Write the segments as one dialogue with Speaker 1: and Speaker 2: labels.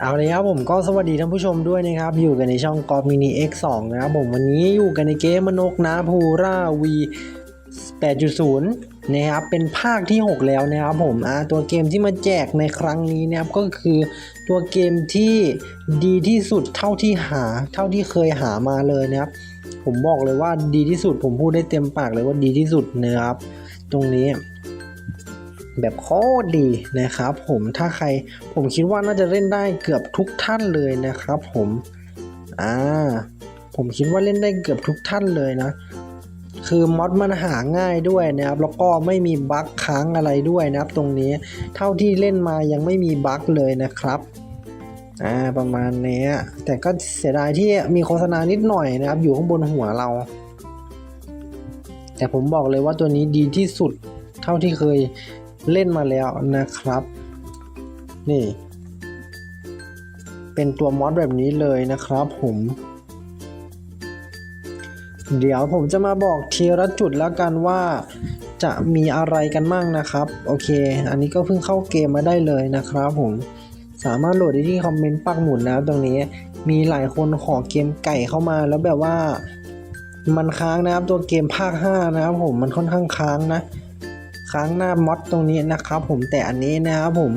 Speaker 1: เอาเลยครับผมก็สวัสดีท่านผู้ชมด้วยนะครับ อยู่กันในช่องกอ m มินิ X2 นะครับผมวันนี้อยู่กันในเกมมนกนะพูราวี8.0 นะครับ เป็นภาคที่ 6 แล้วนะครับผมตัวเกมที่มาแจกในครั้งนี้นะครับก็คือตัวเกมที่ดีที่สุดเท่าที่หา เท่าที่เคยหามาเลยนะครับ ผมบอกเลยว่าดีที่สุดผมพูดได้เต็มปากเลยว่าดีที่สุดนะครับ ตรงนี้ แบบโคตรดีนะครับผมถ้าใครผมคิดว่าน่าจะเล่นได้เกือบทุกท่านเลยนะครับผมอ่าผมคิดว่าเล่นได้เกือบทุกท่านเลยนะ คือมอดมันหาง่ายด้วยนะครับ แล้วก็ไม่มีบั๊กค้างอะไรด้วยนะครับ ตรงนี้เท่าที่เล่นมายังไม่มีบั๊กเลยนะครับอ่าประมาณนี้แต่ก็เสียดายที่มีโฆษณานิดหน่อยนะครับ อยู่ข้างบนหัวเรา แต่ผมบอกเลยว่าตัวนี้ดีที่สุดเท่าที่เคย เล่นมาแล้วนะครับ นี่ เป็นตัวมอดแบบนี้เลยนะครับผม เดี๋ยวผมจะมาบอกทีละจุดแล้วกันว่าจะมีอะไรกันมั่งนะครับ โอเค อันนี้ก็เพิ่งเข้าเกมมาได้เลยนะครับผมสามารถโหลดได้ที่คอมเมนต์ปักหมุดนะครับตรงนี้มีหลายคนขอเกมไก่เข้ามาแล้วแบบว่า มันค้างนะครับตัวเกมภาค 5 นะครับผมมันค่อนข้างค้างนะ ค้างหน้ามอดตรงนี้นะครับ ผมแต่อันนี้นะครับผม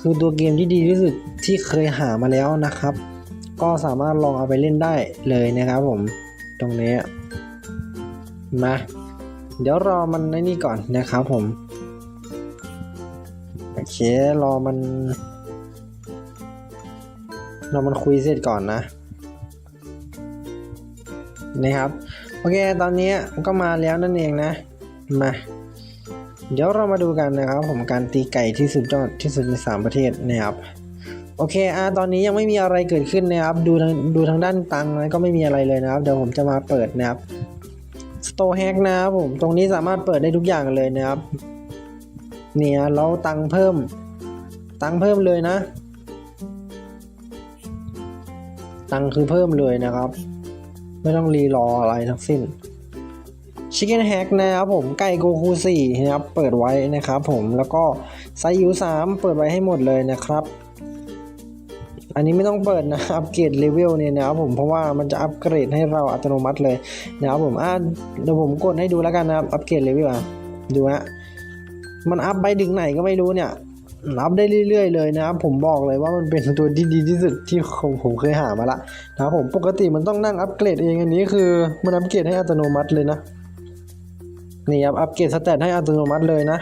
Speaker 1: คือตัวเกมที่ดีที่สุดที่เคยหามาแล้วนะครับ ก็สามารถลองเอาไปเล่นได้เลยนะครับผมตรงนี้มาเดี๋ยวรอมันในนี่ก่อนนะครับผมโอเครอมันรอมันคุยเสร็จก่อนนะนะครับ โอเค ตอนนี้ก็มาแล้วนั่นเองนะ มา เดี๋ยวเรามาดูกันนะครับ ผมการตีไก่ที่สุดยอดที่สุดใน 3 ประเทศนะครับโอเคอ่าตอนนี้ยังไม่มีอะไรเกิดขึ้นนะครับ ดูทางดูทางด้านตังนะก็ไม่มีอะไรเลยนะครับ เดี๋ยวผมจะมาเปิดนะครับสโตแฮกนะครับผมตรงนี้สามารถเปิดได้ทุกอย่างเลยนะครับเนี่ยเราตังเพิ่ม ตังเพิ่มเลยนะ ตังคือเพิ่มเลยนะครับ ไม่ต้องรีรออะไรทั้งสิ้น ชิคเก้นแฮกนะครับผมไก่โกคู4นะครับเปิดไว้นะครับผมแล้วก็ไซยู3เปิดไว้ให้หมดเลยนะครับ อันนี้ไม่ต้องเปิดนะอัปเกรดเลเวลเนี่ยนะครับผมเพราะว่ามันจะอัปเกรดให้เราอัตโนมัติเลยนะครับผมอ่าเดี๋ยวผมกดให้ดูแล้วกันนะครับอัปเกรดเลเวลอะดูฮะมันอัพไปถึงไหนก็ไม่รู้เนี่ยอัพได้เรื่อย ๆ เลยนะครับผมบอกเลยว่ามันเป็นตัวที่ดีที่สุดที่ผมผมเคยหามาละนะครับผมปกติมันต้องนั่งอัปเกรดเองอันนี้คือมันอัปเกรดให้อัตโนมัติเลยนะ นี่ครับอัปเกรดสเตตให้อัตโนมัติเลยนะ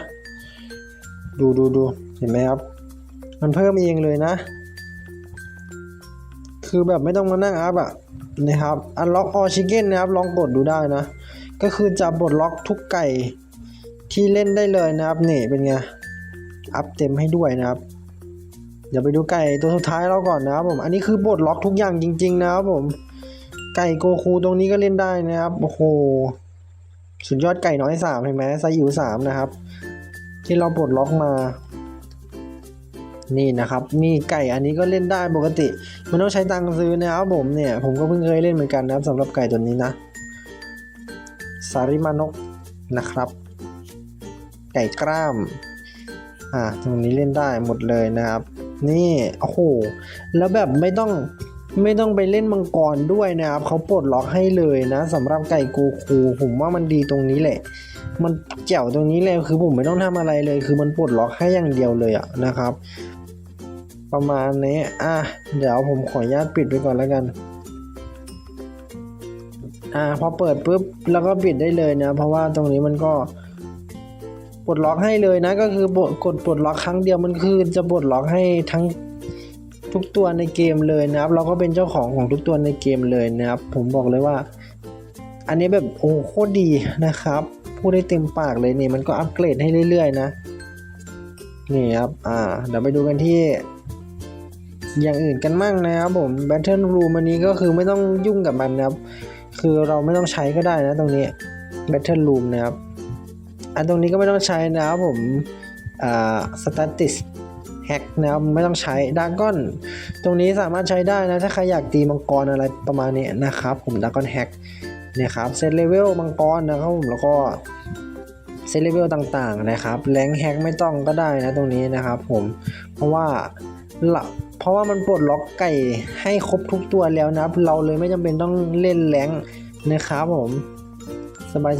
Speaker 1: ดูดูดูเห็นไหมครับ มันเพิ่มเองเลยนะ คือแบบไม่ต้องมานั่งอัพอะนะครับอันล็อกออชิเก้นนะครับ ลองกดดูได้นะ ก็คือจะปลดล็อกทุกไก่ที่เล่นได้เลยนะครับนี่เป็นไงอัพเต็มให้ด้วยนะครับ เดี๋ยวไปดูไก่ตัวสุดท้ายเราก่อนนะครับผมอันนี้คือปลดล็อกทุกอย่างจริง ๆ นะครับผมไก่โกคูตรงนี้ก็เล่นได้นะครับโอ้โห สุดยอดไก่น้อยสามเห็นไหมไซอิ๋วสามนะครับ ที่เราปลดล็อกมา นี่นะครับ มีไก่อันนี้ก็เล่นได้ปกติ มันต้องใช้ตังค์ซื้อนะครับผมเนี่ย ผมก็เพิ่งเคยเล่นเหมือนกันนะครับสำหรับไก่ตัวนี้นะสาริมานกนะครับ ไก่กล้าม อ่าตรงนี้เล่นได้หมดเลยนะครับ นี่โอ้โหแล้วแบบไม่ต้อง ไม่ต้องไปเล่นมังกรด้วยนะครับเขาปลดล็อกให้เลยนะสำหรับไก่กูคูผมว่ามันดีตรงนี้แหละ มันเจ๋วตรงนี้เลยคือผมไม่ต้องทำอะไรเลย คือมันปลดล็อกให้อย่างเดียวเลยอะนะครับ ประมาณนี้อะเดี๋ยวผมขออนุญาตปิดไปก่อนแล้วกันอ่าพอเปิดปุ๊บแล้วก็ปิดได้เลยนะ เพราะว่าตรงนี้มันก็ปลดล็อกให้เลยนะก็คือกดปลดล็อกครั้งเดียวมันคือจะปลดล็อกให้ทั้ง ทุกตัวในเกมเลยนะครับ เราก็เป็นเจ้าของของทุกตัวในเกมเลยนะครับ ผมบอกเลยว่า อันนี้แบบโอ้โคตรดีนะครับ พูดได้เต็มปากเลยนี่มันก็อัปเกรดให้เรื่อยๆ นะ นี่ครับ อ่า เดี๋ยวไปดูกันที่อย่างอื่นกันมั่งนะครับผม Battle Room อันนี้ก็คือไม่ต้องยุ่งกับมันนะครับ คือเราไม่ต้องใช้ก็ได้นะตรงนี้ Battle Room นะครับ อันตรงนี้ก็ไม่ต้องใช้นะครับผม อ่า Status Hack นะครับไม่ต้องใช้ดากอนตรงนี้สามารถใช้ได้นะ ถ้าใครอยากตีมังกรอะไรประมาณนี้นะครับ ผมดากอนแฮกเนี่ยครับเซตเลเวลมังกรนะครับผมแล้วก็เซตเลเวลต่างๆนะครับแรงแฮกไม่ต้องก็ได้นะตรงนี้นะครับผมเพราะว่าละเพราะว่ามันปลดล็อกไก่ให้ครบทุกตัวแล้วนะครับเราเลยไม่จำเป็นต้องเล่นแรงนะครับผม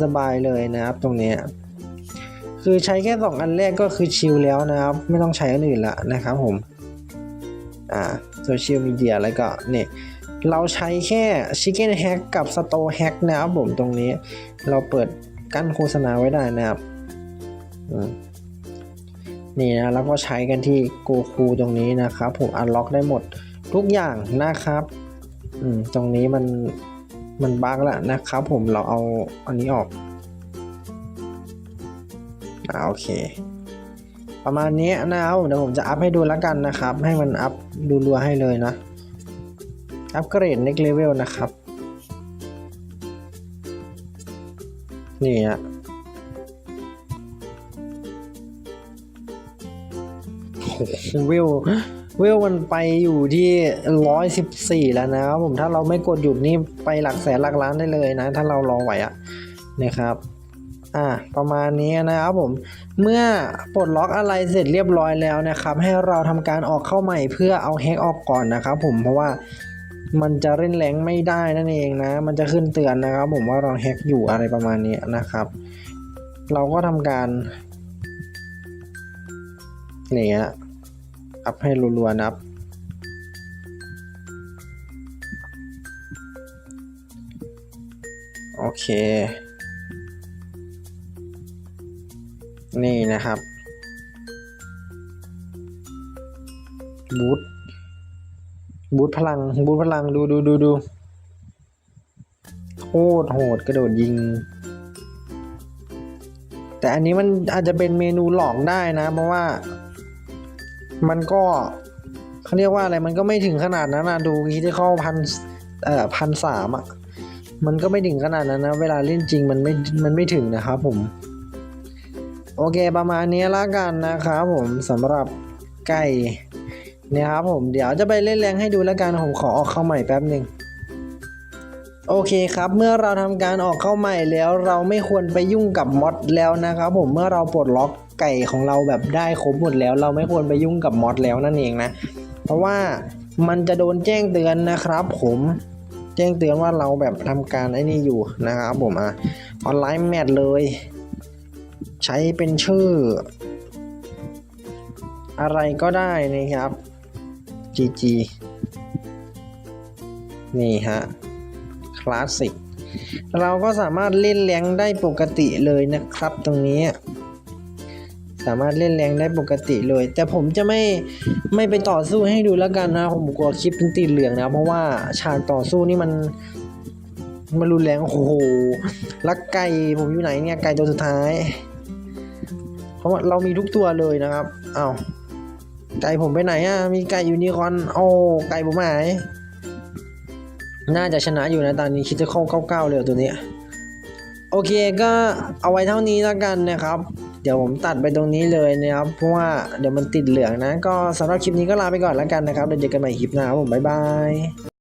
Speaker 1: สบายๆเลยนะครับตรงนี้ คือใช้แค่สองอันแรกก็คือชิลแล้วนะครับ ไม่ต้องใช้อันอื่นละนะครับผม อ่าโซเชียลมีเดียแล้วก็เนี่ยเราใช้แค่ Chicken Hack กับ Store Hack นะครับผมตรงนี้ เราเปิดกั้นโฆษณาไว้ได้นะครับนี่นะแล้วก็ใช้กันที่โกคูตรงนี้นะครับ ผมอันล็อกได้หมดทุกอย่างนะครับตรงนี้มันมันบั๊กล้วนะครับ ผมเราเอาอันนี้ออก อ่าโอเค ประมาณนี้นะครับเดี๋ยวผมจะอัพให้ดูแล้วกันนะครับ ให้มันอัพดูรัวให้เลยนะ อัพเกรด next level นะครับ นี่ฮะโอ้โหเวลเวลมันไปอยู่ที่ร้อยสิบสี่แล้วนะครับผมถ้าเราไม่กดหยุดนี่ไปหลักแสนหลักล้านได้เลยนะ ถ้าเรารอไหวอะนะครับ อ่าประมาณนี้นะครับผม เมื่อปลดล็อกอะไรเสร็จเรียบร้อยแล้วนะครับ ให้เราทำการออกเข้าใหม่เพื่อเอาแฮกออกก่อนนะครับผมเพราะว่ามันจะเล่นแรงไม่ได้นั่นเองนะ มันจะขึ้นเตือนนะครับ ผมว่าเราแฮกอยู่อะไรประมาณนี้นะครับ เราก็ทำการเนี่ยอัพให้รัวๆนะครับโอเค นี่นะครับบูทบูทพลังบูทพลังดูดูดูดูโคตรโหดกระโดดยิง แต่อันนี้มันอาจจะเป็นเมนูหลอกได้นะ เพราะว่า มันก็เขาเรียกว่าอะไรมันก็ไม่ถึงขนาดนั้นนะดูคิดที่เข้าพันเอ่อพันสามอะมันก็ไม่ถึงขนาดนั้นนะ เวลาเล่นจริงมันไม่มันไม่ถึงนะครับผม โอเคประมาณนี้ละกันนะครับผมสำหรับไก่เนี่ยครับผมเดี๋ยวจะไปเล่นแรงให้ดูแล้วกันผมขอออกเข้าใหม่แป๊บหนึ่งโอเคครับเมื่อเราทำการออกเข้าใหม่แล้วเราไม่ควรไปยุ่งกับมอดแล้วนะครับผมเมื่อเราปลดล็อกไก่ของเราแบบได้ครบหมดแล้ว เราไม่ควรไปยุ่งกับมอดแล้วนั่นเองนะ เพราะว่ามันจะโดนแจ้งเตือนนะครับ ผมแจ้งเตือนว่าเราแบบทำการไอ้นี่อยู่นะครับผมอะออนไลน์แมทเลย ใช้เป็นชื่อ อะไรก็ได้นะครับ GG นี่ฮะ คลาสสิก เราก็สามารถเล่นแรงได้ปกติเลยนะครับตรงนี้ สามารถเล่นแรงได้ปกติเลย แต่ผมจะไม่ไม่ไปต่อสู้ให้ดูแล้วกันนะ ผมกลัวคลิปเป็นติดเหลืองนะเพราะว่าฉากต่อสู้นี่มันมันรุนแรงโอ้โหลักไก่ผมอยู่ไหนเนี่ยไก่ตัวสุดท้าย ราะว่าเรามีทุกตัวเลยนะครับอ้าวไก่ผมไปไหนอะมีไก่ยูนิคอนโอ้ไก่ผมหายน่าจะชนะอยู่นะตอนนี้คิดจะเข้าเก้าเก้าเลยตัวนี้โอเคก็เอาไว้เท่านี้แล้วกันนะครับ เดี๋ยวผมตัดไปตรงนี้เลยนะครับเพราะว่าเดี๋ยวมันติดเหลืองนะ ก็สำหรับคลิปนี้ก็ลาไปก่อนแล้วกันนะครับเดี๋ยวเจอกันใหม่คลิปหน้าครับผมบ๊ายบาย